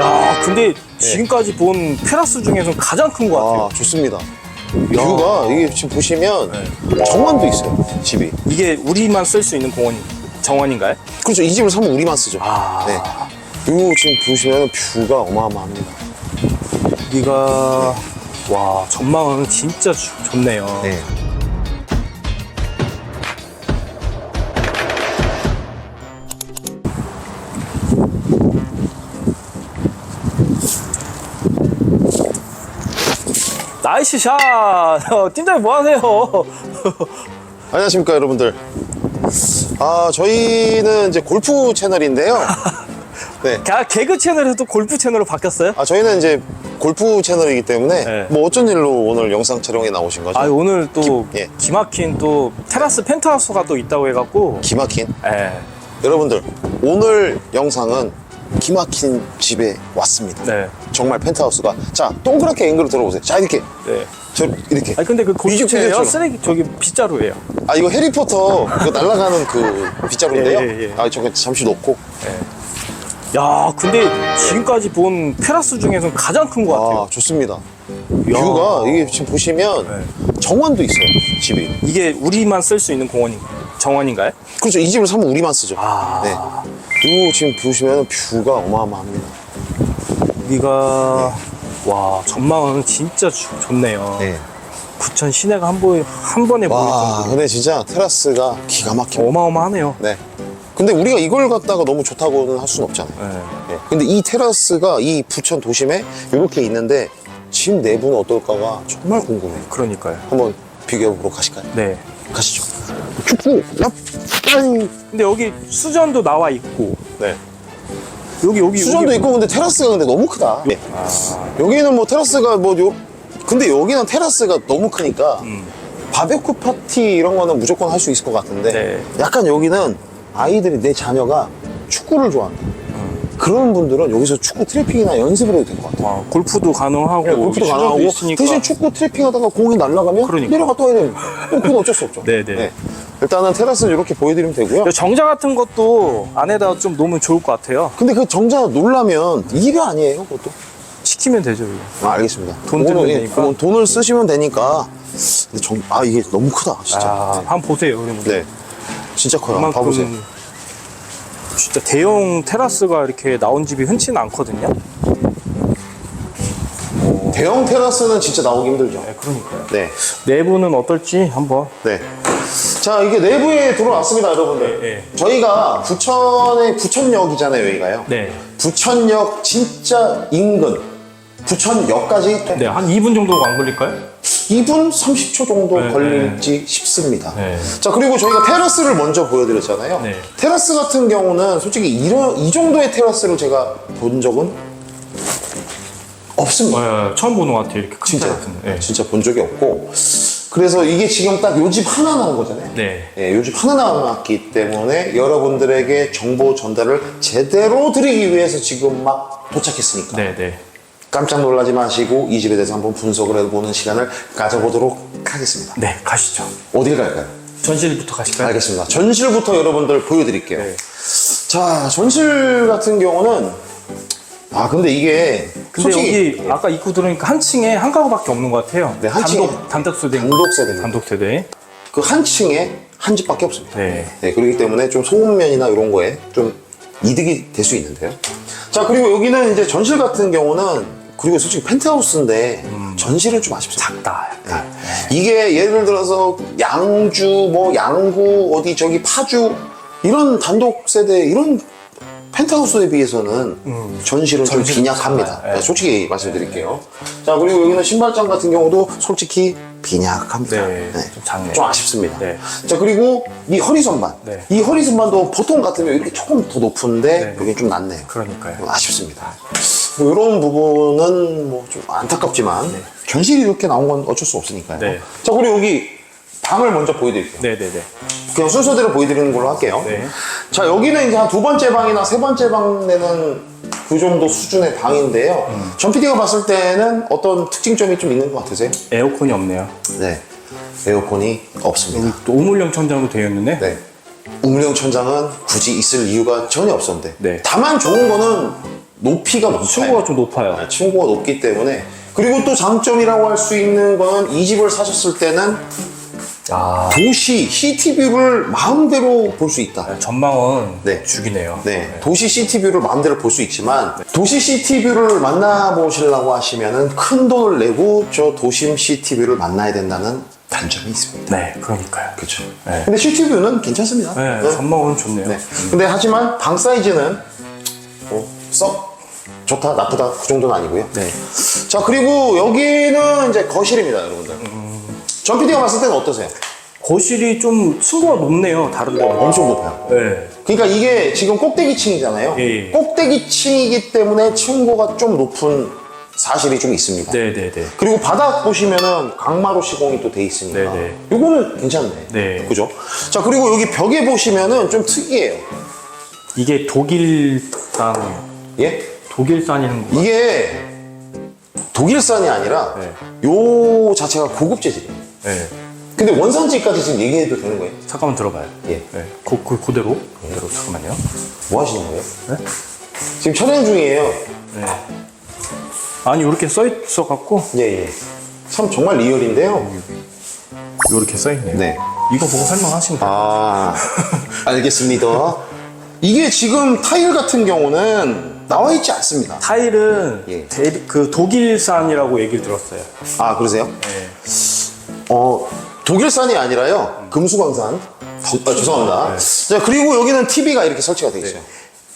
야, 근데 지금까지 본 테라스 중에서 가장 큰 것 같아요. 아, 좋습니다. 뷰가 이게 지금 보시면 정원도 있어요. 집이. 이게 우리만 쓸 수 있는 공원 정원인가요? 그렇죠. 이 집을 사면 우리만 쓰죠. 아. 네. 요 지금 보시면 뷰가 어마어마합니다. 여기가 와 전망은 진짜 좋- 좋네요. 네. 나이스 샷! 어, 팀장님 뭐 하세요? 안녕하십니까 여러분들. 아 저희는 이제 골프 채널인데요. 네. 개- 개그 채널에서 골프 채널로 바뀌었어요? 아 저희는 이제 골프 채널이기 때문에 네. 뭐 어쩐 일로 오늘 영상 촬영에 나오신 거죠? 아 오늘 또 기- 예. 기막힌 또 테라스 펜트하우스가 또 있다고 해갖고 기막힌 예. 여러분들 오늘 영상은 기막힌 집에 왔습니다. 네. 정말 펜트하우스가 자 동그랗게 앵글을 들어보세요. 자 이렇게 네. 저 이렇게 아니 근데 그 골프채예요? 뮤직비디오처럼. 쓰레기 저기 빗자루예요. 아 이거 해리포터 그 날아가는 그 빗자루인데요. 예, 예, 예. 아 저거 잠시 놓고 야 근데 지금까지 본 테라스 중에서 가장 큰 것 같아요. 아 좋습니다. 뷰가 이게 지금 보시면 네. 정원도 있어요. 집이. 이게 우리만 쓸 수 있는 공원 정원인가요? 그렇죠. 이 집을 사면 우리만 쓰죠. 아. 네. 그리고 지금 보시면 뷰가 어마어마합니다. 여기가 와 전망은 진짜 좋- 좋네요. 네. 부천 시내가 한, 번, 한 번에 보일 와, 정도로 근데 진짜 테라스가 기가 막힙니다. 어마어마하네요. 네. 근데 우리가 이걸 갖다가 너무 좋다고는 할 수는 없잖아요. 네. 네. 근데 이 테라스가 이 부천 도심에 이렇게 있는데 집 내부는 어떨까가 정말 궁금해요. 그러니까요. 한번 비교해 보러 가실까요? 네. 가시죠. 축구, 야, 아니. 근데 여기 수전도 나와 있고 네. 여기 여기 수전도 여기 있고 근데 테라스가 근데 너무 크다. 네. 여기는 뭐 테라스가 뭐 요, 근데 여기는 테라스가 너무 크니까 바베큐 파티 이런 거는 무조건 할 수 있을 것 같은데 네. 약간 여기는 아이들이 내 자녀가 축구를 좋아한다. 그런 분들은 여기서 축구 트래핑이나 연습을 해도 될 것 같아 요. 와, 골프도 가능하고 네, 골프도 수전도 가능하고 있으니까. 대신 축구 트래핑하다가 공이 날아가면 그러니까. 내려갔다 와야 되니까 어, 그건 어쩔 수 없죠. 네 네. 일단은 테라스 이렇게 보여드리면 되고요. 정자 같은 것도 안에다 좀 놓으면 좋을 것 같아요. 근데 그 정자 놀라면 일이 아니에요, 그것도. 시키면 되죠. 이거. 아, 알겠습니다. 돈 들면 그거는, 예, 되니까. 그건 돈을 쓰시면 되니까. 근데 정, 아, 이게 너무 크다, 진짜. 아, 한번 보세요, 그러면. 네. 진짜 커요. 그만큼 봐보세요. 진짜 대형 테라스가 이렇게 나온 집이 흔치는 않거든요. 대형 테라스는 진짜 나오기 힘들죠. 네, 그러니까요. 네. 내부는 어떨지 한번. 네. 자, 이게 내부에 들어왔습니다, 여러분들. 네, 네. 저희가 부천의 부천역이잖아요, 여기가요. 네. 부천역 진짜 인근. 부천역까지 네, 한 2분 정도가 안 걸릴까요? 2분 30초 정도 네, 걸릴지 싶습니다. 네. 자, 그리고 저희가 테라스를 먼저 보여드렸잖아요. 네. 테라스 같은 경우는 솔직히 이런, 이 정도의 테라스를 제가 본 적은 없습니다. 네, 처음 보는 것 같아요. 이렇게 큰 진짜. 네. 진짜 본 적이 없고. 그래서 이게 지금 딱 요 집 하나 나온 거잖아요. 네. 예, 요집 하나 남았기 때문에 여러분들에게 정보 전달을 제대로 드리기 위해서 지금 막 도착했으니까 네, 네. 깜짝 놀라지 마시고 이 집에 대해서 한번 분석을 해보는 시간을 가져보도록 하겠습니다. 네, 가시죠. 어딜 갈까요? 전실부터 가실까요? 알겠습니다. 전실부터 여러분들 보여드릴게요. 네. 자, 전실 같은 경우는 아 근데 이게 근데 솔직히 여기 아까 입구 들어오니까 한 층에 한 가구밖에 없는 것 같아요. 네, 한 층에 단독, 단독 세대. 단독 세대입니다. 단독 세대. 그 한 층에 한 집밖에 없습니다. 네. 네, 그렇기 때문에 좀 소음면이나 이런 거에 좀 이득이 될 수 있는데요. 자, 그리고 여기는 이제 전실 같은 경우는 그리고 솔직히 펜트하우스인데 전실은 좀 아쉽습니다. 작다. 약간. 이게 예를 들어서 양주, 뭐 양구, 어디 저기 파주 이런 단독 세대 이런 펜트하우스에 비해서는 전실은 좀 전실은 빈약합니다. 네. 네, 솔직히 말씀드릴게요. 자 그리고 여기는 신발장 같은 경우도 솔직히 빈약합니다. 네, 좀 작네요. 좀 아쉽습니다. 네. 자 그리고 이 허리선반, 네. 이 허리선반도 보통 같으면 이렇게 조금 더 높은데 네. 여기 좀 낮네요. 그러니까요. 좀 아쉽습니다. 뭐 이런 부분은 뭐 좀 안타깝지만 견실이 이렇게 나온 건 어쩔 수 없으니까요. 네. 자 그리고 여기 방을 먼저 보여드릴게요. 네, 네, 네. 그냥 순서대로 보여드리는 걸로 할게요. 네. 자 여기는 이제 한 두 번째 방이나 세 번째 방 내는 그 정도 수준의 방인데요. 음. 전 PD가 봤을 때는 어떤 특징점이 좀 있는 것 같으세요? 에어컨이 없네요. 네. 에어컨이 없습니다. 또 우물형 천장도 되어 있는데. 네. 우물형 천장은 굳이 있을 이유가 전혀 없었는데. 네. 다만 좋은 거는 높이가 높아요. 층고가 좀 높아요. 네, 층고가 높기 때문에 그리고 또 장점이라고 할 수 있는 거는 이 집을 사셨을 때는 아, 도시 시티뷰를 마음대로 볼 수 있다. 전망은 네. 죽이네요. 네, 도시 시티뷰를 마음대로 볼 수 있지만 도시 시티뷰를 만나보시려고 하시면은 큰 돈을 내고 저 도심 시티뷰를 만나야 된다는 단점이 있습니다. 네, 그러니까요. 그렇죠. 네. 근데 시티뷰는 괜찮습니다. 네, 네. 전망은 좋네요. 네. 근데 하지만 방 사이즈는 뭐썩 좋다 나쁘다 그 정도는 아니고요. 네. 자 그리고 여기는 이제 거실입니다, 여러분들. 전 PD가 봤을 때는 어떠세요? 거실이 좀 층고가 높네요. 다른 데보다. 엄청 높아요. 네. 그러니까 이게 지금 꼭대기층이잖아요. 예, 예. 꼭대기층이기 때문에 층고가 좀 높은 사실이 좀 있습니다. 네, 네, 네. 그리고 바닥 보시면은 강마루 시공이 또 돼 있으니까 네, 네. 요거는 괜찮네. 네. 그죠? 자 그리고 여기 벽에 보시면은 좀 특이해요. 이게 독일산, 예? 독일산이는 거. 이게 독일산이 아니라 네. 요 자체가 고급 재질이에요. 네. 근데 원산지까지 지금 얘기해도 되는 거예요? 잠깐만 들어봐요. 예. 네. 그, 그, 그대로. 그대로. 잠깐만요. 뭐 하시는 거예요? 네? 지금 촬영 중이에요. 네. 아니, 이렇게 써 있어갖고, 예, 예. 참 정말 리얼인데요. 이렇게 써 있네요. 네. 이거 보고 설명하시면 돼요. 아, 알겠습니다. 이게 지금 타일 같은 경우는 나와 있지 않습니다. 타일은 예. 대리- 그 독일산이라고 얘기를 들었어요. 아, 그러세요? 네. 어, 독일산이 아니라요. 금수광산. 아, 죄송합니다. 네. 자, 그리고 여기는 TV가 이렇게 설치가 되어 있어요.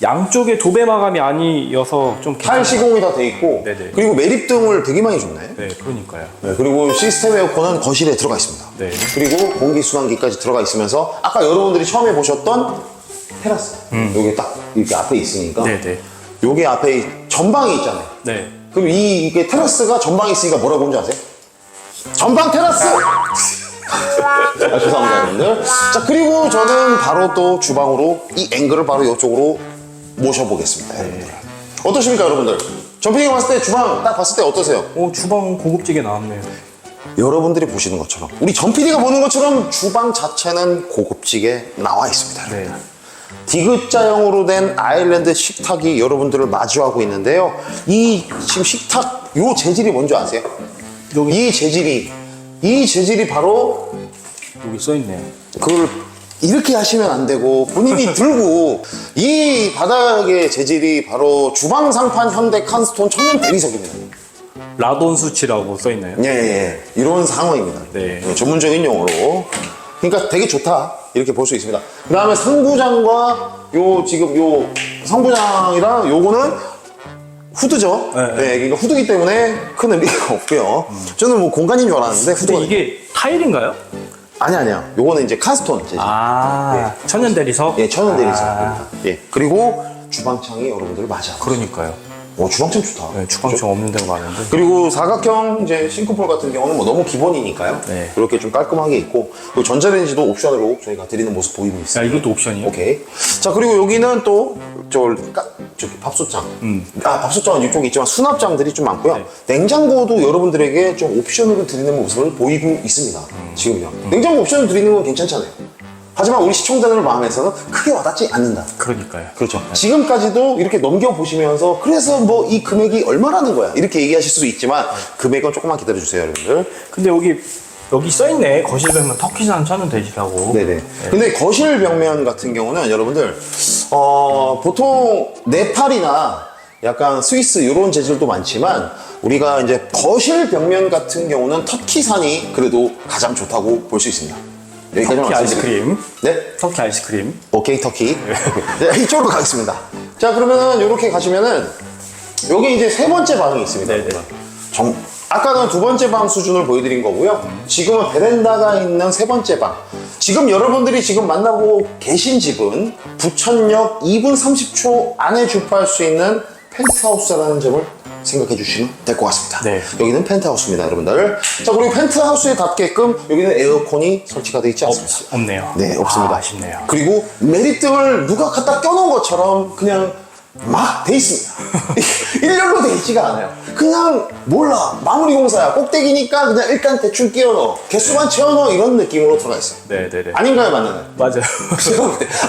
양쪽에 도배 마감이 아니어서 좀 타일 괜찮아요. 시공이 다 돼 있고, 네네. 그리고 매립등을 되게 많이 줬네. 네, 그러니까요. 네, 그리고 시스템 에어컨은 거실에 들어가 있습니다. 네. 그리고 공기순환기까지 들어가 있으면서 아까 여러분들이 처음에 보셨던 테라스 여기 딱 이렇게 앞에 있으니까 음. 네, 네. 여기 앞에 전방이 있잖아요. 네. 그럼 이 이게 테라스가 전방에 있으니까 뭐라고 하는지 아세요? 전방 테라스! 아, 죄송합니다, 여러분들. 자, 그리고 저는 바로 또 주방으로 이 앵글을 바로 이쪽으로 모셔보겠습니다, 여러분들. 어떠십니까, 여러분들? 전핑이 봤을 때 주방 딱 봤을 때 어떠세요? 오, 주방 고급지게 나왔네요. 여러분들이 보시는 것처럼 우리 전 PD가 보는 것처럼 주방 자체는 고급지게 나와 있습니다. 네. 디귿자형으로 된 아일랜드 식탁이 여러분들을 마주하고 있는데요. 이 지금 식탁 요 재질이 뭔지 아세요? 이 재질이 이 재질이 바로 여기 써 있네요. 그걸 이렇게 하시면 안 되고 본인이 들고 이 바닥의 재질이 바로 주방 상판 현대 칸스톤 천연 대리석입니다. 라돈 수치라고 써 있나요? 예, 예, 예. 이런 상황입니다. 네. 예, 전문적인 용어로. 그러니까 되게 좋다. 이렇게 볼 수 있습니다. 그 다음에 상부장과 요, 지금 요, 상부장이랑 요거는 후드죠. 네, 네, 그러니까 후드기 때문에 큰 의미가 없고요. 저는 뭐 공간인 줄 알았는데 후드가. 근데 이게 타일인가요? 아니, 아니야. 요거는 이제 카스톤 재질. 아, 천연 대리석? 예, 천연 대리석. 아, 예. 그리고 주방창이 여러분들을 맞이하고. 그러니까요. 오, 주방창 좋다. 네, 주방청 없는 데가 많은데. 그리고 사각형 이제 싱크볼 같은 경우는 뭐 너무 기본이니까요. 네. 이렇게 좀 깔끔하게 있고 그리고 전자레인지도 옵션으로 저희가 드리는 모습 보이고 야, 있습니다. 이것도 옵션이요? 오케이. 자 그리고 여기는 또저 저기 밥솥장. 아 밥솥장은 이쪽에 있지만 수납장들이 좀 많고요. 네. 냉장고도 여러분들에게 좀 옵션으로 드리는 모습을 보이고 있습니다. 지금요. 냉장고 옵션을 드리는 건 괜찮잖아요. 하지만 우리 시청자들 마음에서는 크게 와닿지 않는다. 그러니까요. 그렇죠. 지금까지도 이렇게 넘겨보시면서 그래서 뭐 이 금액이 얼마라는 거야 이렇게 얘기하실 수도 있지만 금액은 조금만 기다려주세요 여러분들 근데 여기, 여기 써 있네. 거실 벽면 터키산 천연 대리석하고. 네네 근데 거실 벽면 같은 경우는 여러분들 어, 보통 네팔이나 약간 스위스 이런 재질도 많지만 우리가 이제 거실 벽면 같은 경우는 터키산이 그래도 가장 좋다고 볼 수 있습니다 여기까지만 터키 말씀드릴게요. 아이스크림. 네 터키 아이스크림. 오케이 터키 네, 이쪽으로 가겠습니다 자 그러면은 이렇게 가시면은 여기 이제 세 번째 방이 있습니다 네 네. 정, 아까는 두 번째 방 수준을 보여드린 거고요 지금은 베란다가 있는 세 번째 방 지금 여러분들이 지금 만나고 계신 집은 부천역 2분 30초 안에 주파할 수 있는 펜트하우스라는 점을 생각해 주시면 될 것 같습니다 네. 여기는 펜트하우스입니다 여러분들 자 그리고 펜트하우스에 닿게끔 여기는 에어컨이 설치가 되어 있지 않습니다 없, 없네요. 네, 없습니다. 아, 아쉽네요. 그리고 메리등을 누가 갖다 껴놓은 것처럼 그냥 막 돼 있습니다. 일렬로 돼 있지가 않아요. 그냥 몰라 마무리 공사야 꼭대기니까 그냥 일단 대충 끼워 넣어 개수만 채워 넣어 이런 느낌으로 들어가 있어요. 네네네. 아닌가요, 맞나요? 맞아요.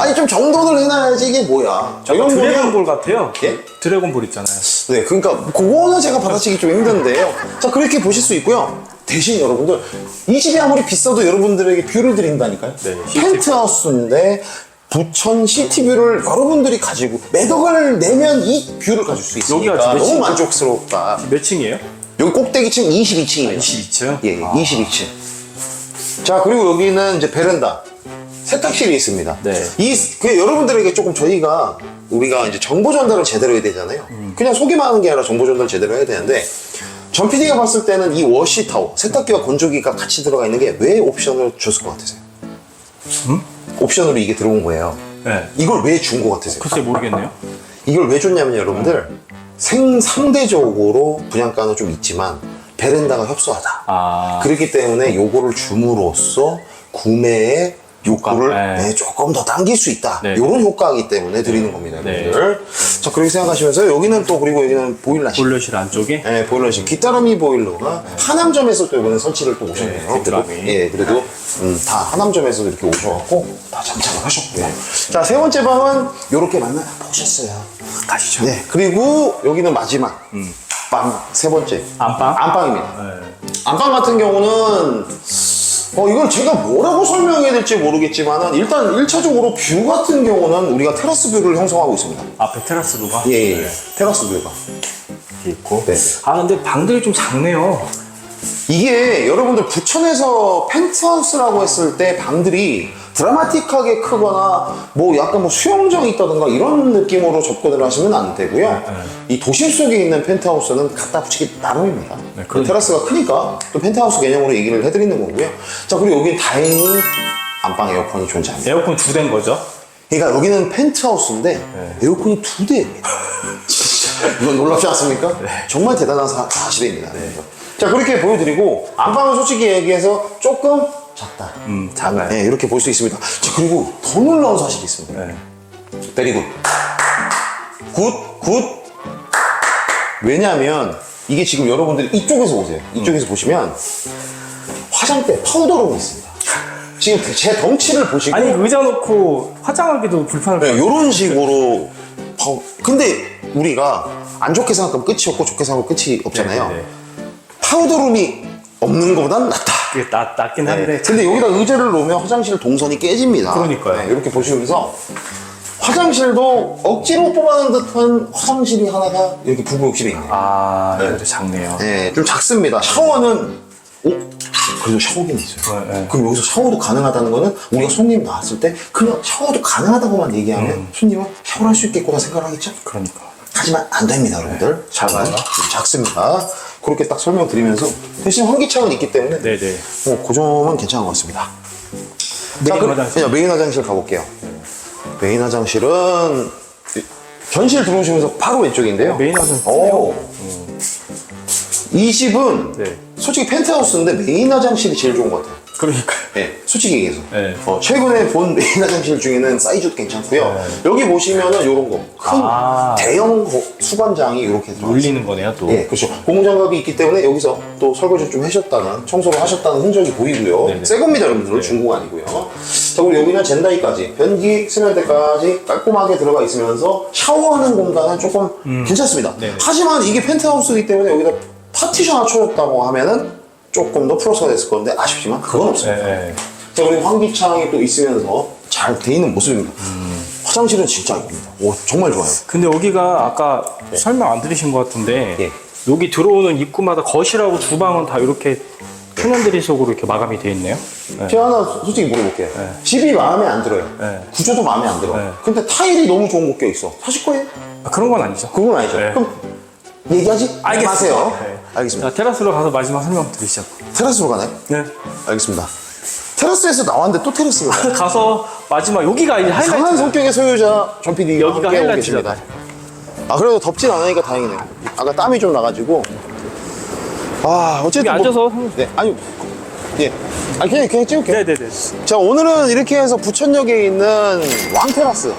아니 좀 정돈을 해놔야지 이게 뭐야? 저 이런 거는 드래곤볼 같아요. 예? 드래곤볼 있잖아요. 네, 그러니까 그거는 제가 받아치기 좀 힘든데요. 자, 그렇게 보실 수 있고요. 대신 여러분들 이 집이 아무리 비싸도 여러분들에게 뷰를 드린다니까요. 네, 시티. 펜트하우스인데 부천 시티뷰를 여러분들이 가지고 매덕을 내면 이 뷰를 가질 수 있으니까 여기가 몇 너무 층? 만족스럽다. 몇 층이에요? 여기 꼭대기 층 22층이에요. 22층? 예, 예 22층. 자, 그리고 여기는 이제 베란다. 세탁실이 있습니다. 네. 이, 그 여러분들에게 조금 저희가, 우리가 이제 정보 전달을 제대로 해야 되잖아요. 그냥 소개만 하는 게 아니라 정보 전달 제대로 해야 되는데, 전 PD가 봤을 때는 이 워시 타워, 세탁기와 건조기가 같이 들어가 있는 게 왜 옵션을 줬을 것 같으세요? 옵션으로 이게 들어온 거예요. 네. 이걸 왜준것 같으세요? 글쎄 모르겠네요. 이걸 왜 줬냐면 여러분들, 생, 상대적으로 분양가는 좀 있지만, 베란다가 협소하다. 아. 그렇기 때문에 요거를 줌으로써 구매의 욕구를 네. 네, 조금 더 당길 수 있다. 네. 이런 효과이기 때문에 드리는 겁니다, 네. 여러분들. 자, 그렇게 생각하시면서 여기는 또 그리고 여기는 보일러실. 보일러실 안쪽에 네, 보일러실. 귀따르미 보일러가 하남점에서 또 이번에 설치를 또 오셨네요. 네, 그래도, 귀뚜라미. 예, 그래도 음, 다 하남점에서 이렇게 오셔갖고 다 장착을 하셨고요. 자, 세 번째 방은 이렇게 만나 보셨어요. 가시죠. 네, 그리고 여기는 마지막 방세 번째 안방? 안방입니다. 네. 안방 같은 경우는 어 이걸 제가 뭐라고 설명해야 될지 모르겠지만은 일단 1차적으로 뷰 같은 경우는 우리가 테라스 뷰를 형성하고 있습니다. 앞에 테라스로가 예, 예, 예. 테라스 뷰가. 이렇게 있고. 네. 아 근데 방들이 좀 작네요. 이게 여러분들 부천에서 펜트하우스라고 했을 때 방들이 드라마틱하게 크거나 뭐 약간 뭐 수영장이 있다든가 이런 느낌으로 접근을 하시면 안 되고요. 네. 이 도심 속에 있는 펜트하우스는 갖다 붙이기 나름입니다. 네, 그러니까. 테라스가 크니까 또 펜트하우스 개념으로 얘기를 해드리는 거고요. 자 그리고 여기 다행히 안방 에어컨이 존재합니다. 에어컨 두 대인 거죠? 그러니까 여기는 펜트하우스인데 네. 에어컨이 두 대입니다. 진짜 이건 놀랍지 않습니까? 네. 정말 대단한 사, 사실입니다. 자 그렇게 보여드리고 안방은 솔직히 얘기해서 조금 작다. 음 작아요. 네, 이렇게 볼 수 있습니다. 자 그리고 더 놀라운 사실이 있습니다. 네. 베리 굿. 굿, 굿. 왜냐하면 이게 지금 여러분들이 이쪽에서 보세요. 이쪽에서 보시면 화장대 파우더룸이 있습니다. 지금 제 덩치를 보시고 아니 의자 놓고 화장하기도 불편할 것 네, 이런 식으로 파우- 근데 우리가 안 좋게 생각하면 끝이 없고 좋게 생각하면 끝이 없잖아요. 네, 네. 파우더룸이 없는 것보단 낫다. 그게 낫, 낫긴 한데 네. 근데 여기다 의자를 놓으면 화장실 동선이 깨집니다. 그러니까요. 네, 이렇게 보시면서 화장실도 억지로 뽑아낸 듯한 화장실이 하나가 이렇게 부부욕실에 있네요. 아 이것도 작네요. 네, 좀 작습니다. 샤워는 오, 그래도 샤워기는 있어요. 네, 네. 그럼 여기서 샤워도 가능하다는 거는 우리가 손님 나왔을 때 그냥 샤워도 가능하다고만 얘기하면 음. 손님은 샤워를 할 수 있겠구나 생각을 하겠죠? 그러니까. 하지만 안 됩니다, 여러분들. 작아요? 좀 작습니다. 그렇게 딱 설명드리면서 대신 환기창은 있기 때문에 네네. 뭐, 그 점은 괜찮은 것 같습니다. 자, 메인 그럼 화장실. 그냥 메인 화장실 가볼게요. 메인 화장실은 전실 들어오시면서 바로 왼쪽인데요. 메인 화장실 오. 이 집은 네. 솔직히 펜트하우스인데 메인 화장실이 제일 좋은 것 같아요. 그러니까. 네, 솔직히 얘기해서. 네. 어, 최근에 본 메인 화장실 중에는 사이즈도 괜찮고요. 네. 여기 보시면은 이런 거. 큰 아. 대형 거- 수건장이 이렇게 들어가 있어요. 울리는 거네요 또. 예, 그렇죠. 고무장갑이 있기 때문에 여기서 또 설거지 좀 하셨다는, 청소를 하셨다는 흔적이 보이고요. 네네. 새 겁니다, 여러분들. 중고 아니고요. 자, 그리고 여기는 젠다이까지, 변기, 세면대까지 깔끔하게 들어가 있으면서 샤워하는 공간은 조금 괜찮습니다. 네네. 하지만 이게 펜트하우스이기 때문에 여기다 파티션 하나 쳐줬다고 하면은 조금 더 플러스가 됐을 건데 아쉽지만 그건 없습니다. 네. 자, 그리고 환기창이 또 있으면서 잘 돼 있는 모습입니다. 화장실은 진짜 이쁩니다. 오, 정말 좋아요. 근데 여기가 아까 설명 안 들으신 것 같은데 예. 여기 들어오는 입구마다 거실하고 주방은 다 이렇게 천연드리 속으로 이렇게 마감이 돼 있네요. 네. 제가 하나 솔직히 물어볼게요. 집이 마음에 안 들어요. 네. 구조도 마음에 안 들어. 네. 근데 타일이 너무 좋은 거 껴 있어. 사실 거예요? 아, 그런 건 아니죠. 그건 아니죠. 네. 그럼 얘기하지 마세요. 네. 알겠습니다. 자, 테라스로 가서 마지막 설명 드리시죠. 테라스로 가나요? 네. 알겠습니다. 테라스에서 나왔는데 또 테라스로 가요. 가서 마지막 여기가 이제 강한 하이라이트. 성격의 소유자 전 PD 여기가 하이라이트잖아. 아 그래도 덥진 않으니까 다행이네요. 아까 땀이 좀 나가지고 아 어쨌든 여기 앉아서 네 아니 예 아니 그냥 그냥 찍을게요. 네네네. 자 오늘은 이렇게 해서 부천역에 있는 왕 테라스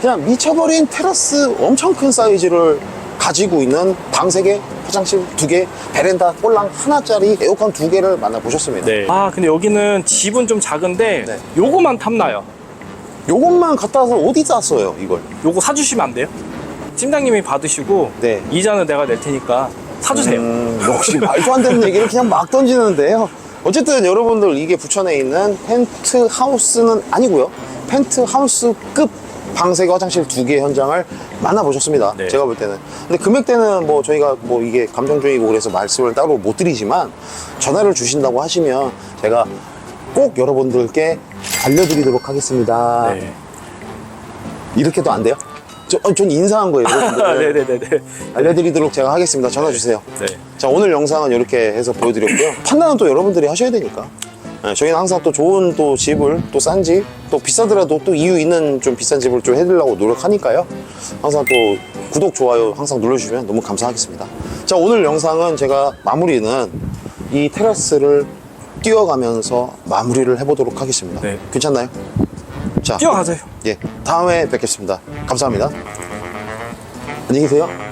그냥 미쳐버린 테라스 엄청 큰 사이즈를 가지고 있는 방세 개, 화장실 두 개, 베란다 꼴랑 하나짜리 에어컨 두 개를 만나보셨습니다. 네. 아 근데 여기는 집은 좀 작은데 네. 요거만 탐나요. 요것만 갖다 와서 어디다 써요, 이걸? 요거 사주시면 안 돼요? 팀장님이 받으시고 네. 이자는 내가 낼 테니까 사주세요. 음, 역시 말도 안 되는 얘기를 그냥 막 던지는데요. 어쨌든 여러분들 이게 부천에 있는 펜트하우스는 아니고요. 펜트하우스급 방세개 화장실 두 개 현장을 만나보셨습니다. 네. 제가 볼 때는. 근데 금액대는 뭐 저희가 뭐 이게 감정 중이고 그래서 말씀을 따로 못 드리지만 전화를 주신다고 하시면 제가 꼭 여러분들께 알려드리도록 하겠습니다. 네. 이렇게도 안 돼요? 저, 어, 전 인사한 거예요. 여러분들. 네네네네. 알려드리도록 제가 하겠습니다. 전화 주세요. 네. 자 오늘 영상은 이렇게 해서 보여드렸고요 판단은 또 여러분들이 하셔야 되니까 네, 저희는 항상 또 좋은 또 집을 또 싼 집 또 비싸더라도 또 이유 있는 좀 비싼 집을 좀 해드리려고 노력하니까요. 항상 또 구독 좋아요 항상 눌러주시면 너무 감사하겠습니다. 자 오늘 영상은 제가 마무리는 이 테라스를 뛰어가면서 마무리를 해보도록 하겠습니다. 네. 괜찮나요? 자. 뛰어가세요. 예, 다음에 뵙겠습니다. 감사합니다. 안녕히 계세요